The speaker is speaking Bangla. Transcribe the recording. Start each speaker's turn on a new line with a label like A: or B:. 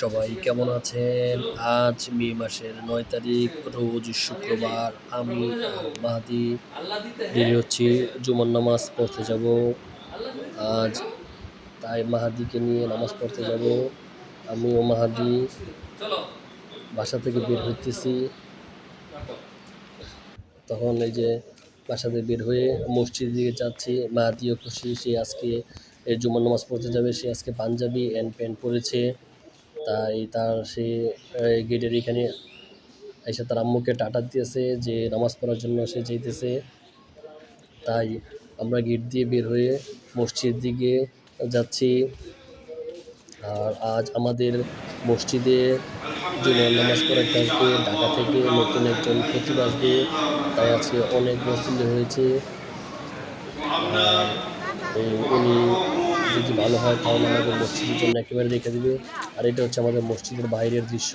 A: সবাই কেমন আছেন? আজ মে মাসের নয় তারিখ, রোজ শুক্রবার। আমি, মাহাদি দেরি হচ্ছে জুমার নামাজ পড়তে যাব। আজ তাই মাহাদিকে নিয়ে নামাজ পড়তে যাব। আমি ও মাহাদি বাসা থেকে বের হইতেছি। তখন এই যে বাসা থেকে বের হয়ে মসজিদের দিকে যাচ্ছি। মাহাদিও খুশি, সে আজকে এই জুমার নামাজ পড়তে যাবে। সে আজকে পাঞ্জাবি অ্যান্ড প্যান্ট পরেছে। তাই তার সে গেটের এখানে এসে তার আম্মুকে টাটা দিয়েছে যে নামাজ পড়ার জন্য সে যাইতেছে। তাই আমরা গেট দিয়ে বের হয়ে মসজিদ দিকে যাচ্ছি। আর আজ আমাদের মসজিদে জুমার নামাজ পড়াতে আসবে, ঢাকা থেকে নতুন একজন খতিব আসবে। তাই আজকে অনেক মসজিদে হয়েছে। উনি যদি ভালো হয়, তাহলে আমাদের মসজিদের জন্য একেবারে রেখে দেবে। আর এটা হচ্ছে আমাদের মসজিদের বাইরের দৃশ্য।